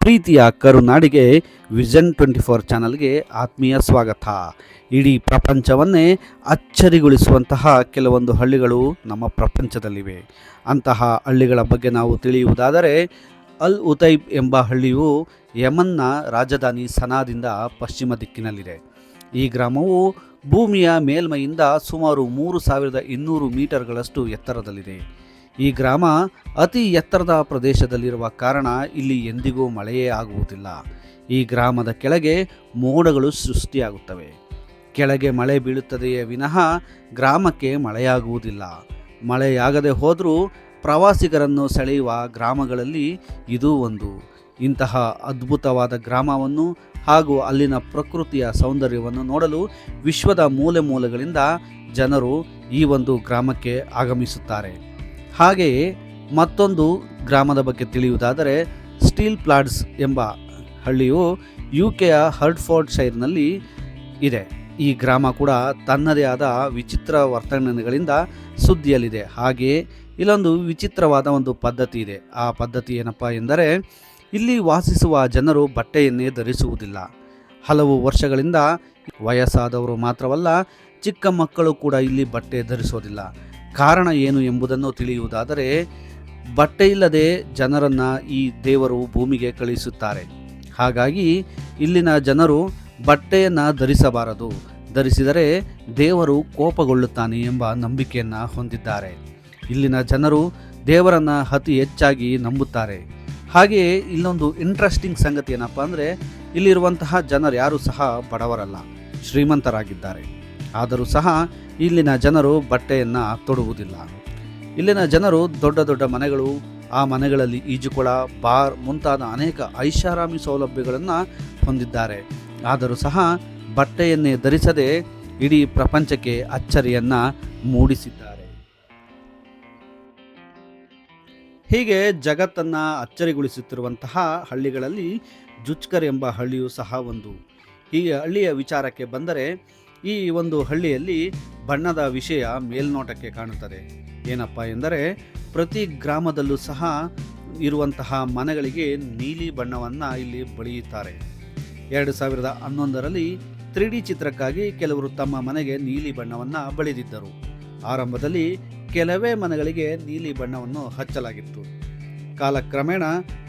ಪ್ರೀತಿಯ ಕರುನಾಡಿಗೆ vision twenty four ಚಾನಲ್ಗೆ ಆತ್ಮೀಯ ಸ್ವಾಗತ. ಇಡೀ ಪ್ರಪಂಚವನ್ನೇ ಅಚ್ಚರಿಗೊಳಿಸುವಂತಹ ಕೆಲವೊಂದು ಹಳ್ಳಿಗಳು ನಮ್ಮ ಪ್ರಪಂಚದಲ್ಲಿವೆ. ಅಂತಹ ಹಳ್ಳಿಗಳ ಬಗ್ಗೆ ನಾವು ತಿಳಿಯುವುದಾದರೆ, ಅಲ್ ಉತೈಬ್ ಎಂಬ ಹಳ್ಳಿಯು ಯಮನ್ನ ರಾಜಧಾನಿ ಸನಾದಿಂದ ಪಶ್ಚಿಮ ದಿಕ್ಕಿನಲ್ಲಿದೆ. ಈ ಗ್ರಾಮವು ಭೂಮಿಯ ಮೇಲ್ಮೈಯಿಂದ ಸುಮಾರು ಮೂರು ಸಾವಿರದ ಇನ್ನೂರು ಮೀಟರ್ಗಳಷ್ಟು ಎತ್ತರದಲ್ಲಿದೆ. ಈ ಗ್ರಾಮ ಅತಿ ಎತ್ತರದ ಪ್ರದೇಶದಲ್ಲಿರುವ ಕಾರಣ ಇಲ್ಲಿ ಎಂದಿಗೂ ಮಳೆಯೇ ಆಗುವುದಿಲ್ಲ. ಈ ಗ್ರಾಮದ ಕೆಳಗೆ ಮೋಡಗಳು ಸೃಷ್ಟಿಯಾಗುತ್ತವೆ. ಕೆಳಗೆ ಮಳೆ ಬೀಳುತ್ತದೆಯೇ ವಿನಃ ಗ್ರಾಮಕ್ಕೆ ಮಳೆಯಾಗುವುದಿಲ್ಲ. ಮಳೆಯಾಗದೆ ಹೋದರೂ ಪ್ರವಾಸಿಗರನ್ನು ಸೆಳೆಯುವ ಗ್ರಾಮಗಳಲ್ಲಿ ಇದು ಒಂದು. ಇಂತಹ ಅದ್ಭುತವಾದ ಗ್ರಾಮವನ್ನು ಹಾಗೂ ಅಲ್ಲಿನ ಪ್ರಕೃತಿಯ ಸೌಂದರ್ಯವನ್ನು ನೋಡಲು ವಿಶ್ವದ ಮೂಲೆ ಮೂಲೆಗಳಿಂದ ಜನರು ಈ ಒಂದು ಗ್ರಾಮಕ್ಕೆ ಆಗಮಿಸುತ್ತಾರೆ. ಹಾಗೆಯೇ ಮತ್ತೊಂದು ಗ್ರಾಮದ ಬಗ್ಗೆ ತಿಳಿಯುವುದಾದರೆ ಸ್ಟೀಲ್ ಪ್ಲಾಡ್ಸ್ ಎಂಬ ಹಳ್ಳಿಯು ಯು ಕೆಯ ಹರ್ಡ್ಫೋರ್ಡ್ ಶೈರ್ನಲ್ಲಿ ಇದೆ. ಈ ಗ್ರಾಮ ಕೂಡ ತನ್ನದೇ ಆದ ವಿಚಿತ್ರ ವರ್ತನೆಗಳಿಂದ ಸುದ್ದಿಯಲ್ಲಿದೆ. ಹಾಗೆಯೇ ಇಲ್ಲೊಂದು ವಿಚಿತ್ರವಾದ ಒಂದು ಪದ್ಧತಿ ಇದೆ. ಆ ಪದ್ಧತಿ ಏನಪ್ಪ ಎಂದರೆ ಇಲ್ಲಿ ವಾಸಿಸುವ ಜನರು ಬಟ್ಟೆಯನ್ನೇ ಧರಿಸುವುದಿಲ್ಲ. ಹಲವು ವರ್ಷಗಳಿಂದ ವಯಸ್ಸಾದವರು ಮಾತ್ರವಲ್ಲ, ಚಿಕ್ಕ ಮಕ್ಕಳು ಕೂಡ ಇಲ್ಲಿ ಬಟ್ಟೆ ಧರಿಸೋದಿಲ್ಲ. ಕಾರಣ ಏನು ಎಂಬುದನ್ನು ತಿಳಿಯುವುದಾದರೆ ಬಟ್ಟೆ ಇಲ್ಲದೆ ಜನರನ್ನು ಈ ದೇವರು ಭೂಮಿಗೆ ಕಳುಹಿಸುತ್ತಾರೆ. ಹಾಗಾಗಿ ಇಲ್ಲಿನ ಜನರು ಬಟ್ಟೆಯನ್ನು ಧರಿಸಬಾರದು. ಧರಿಸಿದರೆ ದೇವರು ಕೋಪಗೊಳ್ಳುತ್ತಾನೆ ಎಂಬ ನಂಬಿಕೆಯನ್ನು ಹೊಂದಿದ್ದಾರೆ. ಇಲ್ಲಿನ ಜನರು ದೇವರನ್ನು ಅತಿ ಹೆಚ್ಚಾಗಿ ನಂಬುತ್ತಾರೆ. ಹಾಗೆಯೇ ಇಲ್ಲೊಂದು ಇಂಟ್ರೆಸ್ಟಿಂಗ್ ಸಂಗತಿ ಏನಪ್ಪ ಅಂದರೆ, ಇಲ್ಲಿರುವಂತಹ ಜನರು ಯಾರೂ ಸಹ ಬಡವರಲ್ಲ, ಶ್ರೀಮಂತರಾಗಿದ್ದಾರೆ. ಆದರೂ ಸಹ ಇಲ್ಲಿನ ಜನರು ಬಟ್ಟೆಯನ್ನು ತೊಡುವುದಿಲ್ಲ. ಇಲ್ಲಿನ ಜನರು ದೊಡ್ಡ ದೊಡ್ಡ ಮನೆಗಳು, ಆ ಮನೆಗಳಲ್ಲಿ ಈಜುಕೊಳ, ಬಾರ್ ಮುಂತಾದ ಅನೇಕ ಐಷಾರಾಮಿ ಸೌಲಭ್ಯಗಳನ್ನು ಹೊಂದಿದ್ದಾರೆ. ಆದರೂ ಸಹ ಬಟ್ಟೆಯನ್ನೇ ಧರಿಸದೆ ಇಡೀ ಪ್ರಪಂಚಕ್ಕೆ ಅಚ್ಚರಿಯನ್ನು ಮೂಡಿಸಿದ್ದಾರೆ. ಹೀಗೆ ಜಗತ್ತನ್ನು ಅಚ್ಚರಿಗೊಳಿಸುತ್ತಿರುವಂತಹ ಹಳ್ಳಿಗಳಲ್ಲಿ ಜುಚ್ಕರ್ ಎಂಬ ಹಳ್ಳಿಯೂ ಸಹ ಒಂದು. ಈ ಹಳ್ಳಿಯ ವಿಚಾರಕ್ಕೆ ಬಂದರೆ ಈ ಒಂದು ಹಳ್ಳಿಯಲ್ಲಿ ಬಣ್ಣದ ವಿಷಯ ಮೇಲ್ನೋಟಕ್ಕೆ ಕಾಣುತ್ತದೆ. ಏನಪ್ಪ ಎಂದರೆ ಪ್ರತಿ ಗ್ರಾಮದಲ್ಲೂ ಸಹ ಇರುವಂತಹ ಮನೆಗಳಿಗೆ ನೀಲಿ ಬಣ್ಣವನ್ನು ಇಲ್ಲಿ ಬಳಿಯುತ್ತಾರೆ. ಎರಡು ಸಾವಿರದ ಹನ್ನೊಂದರಲ್ಲಿ ತ್ರೀ ಡಿ ಚಿತ್ರಕ್ಕಾಗಿ ಕೆಲವರು ತಮ್ಮ ಮನೆಗೆ ನೀಲಿ ಬಣ್ಣವನ್ನು ಬಳಿದಿದ್ದರು. ಆರಂಭದಲ್ಲಿ ಕೆಲವೇ ಮನೆಗಳಿಗೆ ನೀಲಿ ಬಣ್ಣವನ್ನು ಹಚ್ಚಲಾಗಿತ್ತು. ಕಾಲಕ್ರಮೇಣ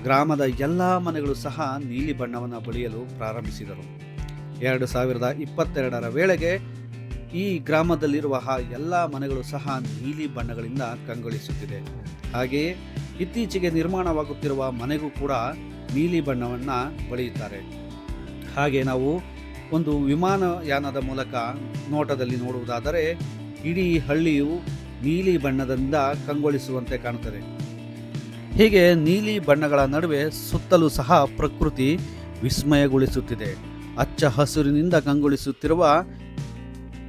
ಗ್ರಾಮದ ಎಲ್ಲ ಮನೆಗಳು ಸಹ ನೀಲಿ ಬಣ್ಣವನ್ನು ಬಳಿಯಲು ಪ್ರಾರಂಭಿಸಿದರು. ಎರಡು ಸಾವಿರದ ಇಪ್ಪತ್ತೆರಡರ ವೇಳೆಗೆ ಈ ಗ್ರಾಮದಲ್ಲಿರುವ ಎಲ್ಲ ಮನೆಗಳು ಸಹ ನೀಲಿ ಬಣ್ಣಗಳಿಂದ ಕಂಗೊಳಿಸುತ್ತಿದೆ. ಹಾಗೆಯೇ ಇತ್ತೀಚೆಗೆ ನಿರ್ಮಾಣವಾಗುತ್ತಿರುವ ಮನೆಗೂ ಕೂಡ ನೀಲಿ ಬಣ್ಣವನ್ನು ಬಳಿಯುತ್ತಾರೆ. ಹಾಗೆ ನಾವು ಒಂದು ವಿಮಾನಯಾನದ ಮೂಲಕ ನೋಟದಲ್ಲಿ ನೋಡುವುದಾದರೆ ಇಡೀ ಹಳ್ಳಿಯು ನೀಲಿ ಬಣ್ಣದಿಂದ ಕಂಗೊಳಿಸುವಂತೆ ಕಾಣುತ್ತದೆ. ಹೀಗೆ ನೀಲಿ ಬಣ್ಣಗಳ ನಡುವೆ ಸುತ್ತಲೂ ಸಹ ಪ್ರಕೃತಿ ವಿಸ್ಮಯಗೊಳಿಸುತ್ತಿದೆ. ಹಚ್ಚ ಹಸುರಿನಿಂದ ಕಂಗೊಳಿಸುತ್ತಿರುವ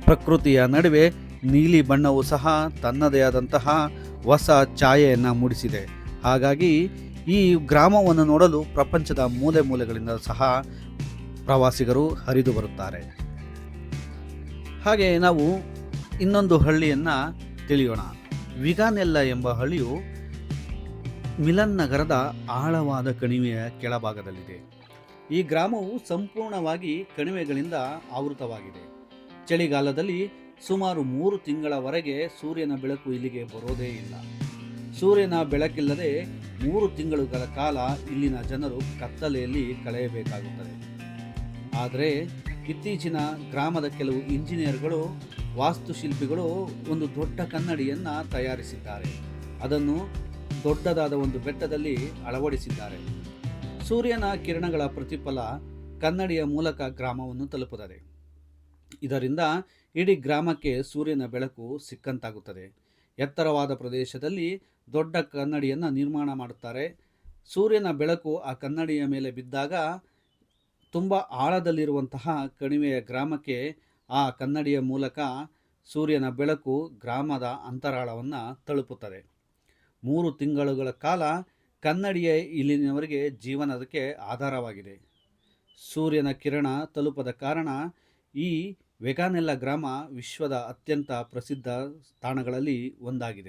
ಪ್ರಕೃತಿಯ ನಡುವೆ ನೀಲಿ ಬಣ್ಣವು ಸಹ ತನ್ನದೇ ಆದಂತಹ ಹೊಸ ಛಾಯೆಯನ್ನು ಮೂಡಿಸಿದೆ. ಹಾಗಾಗಿ ಈ ಗ್ರಾಮವನ್ನು ನೋಡಲು ಪ್ರಪಂಚದ ಮೂಲೆ ಮೂಲೆಗಳಿಂದ ಸಹ ಪ್ರವಾಸಿಗರು ಹರಿದು ಬರುತ್ತಾರೆ. ಹಾಗೆ ನಾವು ಇನ್ನೊಂದು ಹಳ್ಳಿಯನ್ನು ತಿಳಿಯೋಣ. ವಿಗಾನೆಲ್ಲ ಎಂಬ ಹಳ್ಳಿಯು ಮಿಲನ್ ನಗರದ ಆಳವಾದ ಕಣಿವೆಯ ಕೆಳಭಾಗದಲ್ಲಿದೆ. ಈ ಗ್ರಾಮವು ಸಂಪೂರ್ಣವಾಗಿ ಕಣಿವೆಗಳಿಂದ ಆವೃತವಾಗಿದೆ. ಚಳಿಗಾಲದಲ್ಲಿ ಸುಮಾರು ಮೂರು ತಿಂಗಳವರೆಗೆ ಸೂರ್ಯನ ಬೆಳಕು ಇಲ್ಲಿಗೆ ಬರೋದೇ ಇಲ್ಲ. ಸೂರ್ಯನ ಬೆಳಕಿಲ್ಲದೆ ಮೂರು ತಿಂಗಳುಗಳ ಕಾಲ ಇಲ್ಲಿನ ಜನರು ಕತ್ತಲೆಯಲ್ಲಿ ಕಳೆಯಬೇಕಾಗುತ್ತದೆ. ಆದರೆ ಇತ್ತೀಚಿನ ಗ್ರಾಮದ ಕೆಲವು ಇಂಜಿನಿಯರ್ಗಳು, ವಾಸ್ತುಶಿಲ್ಪಿಗಳು ಒಂದು ದೊಡ್ಡ ಕನ್ನಡಿಯನ್ನು ತಯಾರಿಸಿದ್ದಾರೆ. ಅದನ್ನು ದೊಡ್ಡದಾದ ಒಂದು ಬೆಟ್ಟದಲ್ಲಿ ಅಳವಡಿಸಿದ್ದಾರೆ. ಸೂರ್ಯನ ಕಿರಣಗಳ ಪ್ರತಿಫಲ ಕನ್ನಡಿಯ ಮೂಲಕ ಗ್ರಾಮವನ್ನು ತಲುಪುತ್ತದೆ. ಇದರಿಂದ ಇಡೀ ಗ್ರಾಮಕ್ಕೆ ಸೂರ್ಯನ ಬೆಳಕು ಸಿಕ್ಕಂತಾಗುತ್ತದೆ. ಎತ್ತರವಾದ ಪ್ರದೇಶದಲ್ಲಿ ದೊಡ್ಡ ಕನ್ನಡಿಯನ್ನು ನಿರ್ಮಾಣ ಮಾಡುತ್ತಾರೆ. ಸೂರ್ಯನ ಬೆಳಕು ಆ ಕನ್ನಡಿಯ ಮೇಲೆ ಬಿದ್ದಾಗ ತುಂಬ ಆಳದಲ್ಲಿರುವಂತಹ ಕಣಿವೆಯ ಗ್ರಾಮಕ್ಕೆ ಆ ಕನ್ನಡಿಯ ಮೂಲಕ ಸೂರ್ಯನ ಬೆಳಕು ಗ್ರಾಮದ ಅಂತರಾಳವನ್ನು ತಲುಪುತ್ತದೆ. ಮೂರು ತಿಂಗಳುಗಳ ಕಾಲ ಕನ್ನಡಿಯೇ ಇಲ್ಲಿನವರಿಗೆ ಜೀವನದಕ್ಕೆ ಆಧಾರವಾಗಿದೆ. ಸೂರ್ಯನ ಕಿರಣ ತಲುಪದ ಕಾರಣ ಈ ವೆಗಾನೆಲ್ಲ ಗ್ರಾಮ ವಿಶ್ವದ ಅತ್ಯಂತ ಪ್ರಸಿದ್ಧ ತಾಣಗಳಲ್ಲಿ ಒಂದಾಗಿದೆ.